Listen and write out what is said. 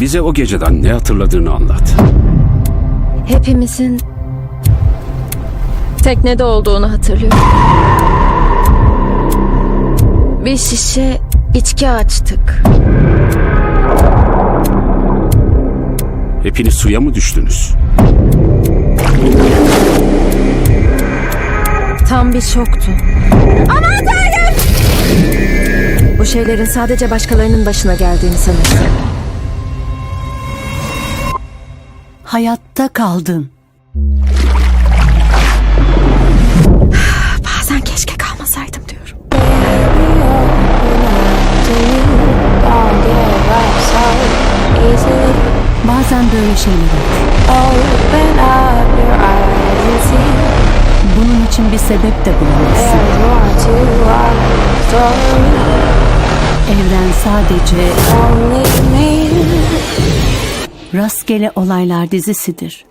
Bize o geceden ne hatırladığını anlat. Hepimizin teknede olduğunu hatırlıyorum. Bir şişe içki açtık. Hepiniz suya mı düştünüz? Tam bir şoktu. Aman tanrım! Bu şeylerin sadece başkalarının başına geldiğini sanırsın. Hayatta kaldın. Bazen keşke kalmasaydım diyorum. Bazen böyle şeyler olur. Bunun için bir sebep de bulamazsın. Evren sadece rastgele olaylar dizisidir.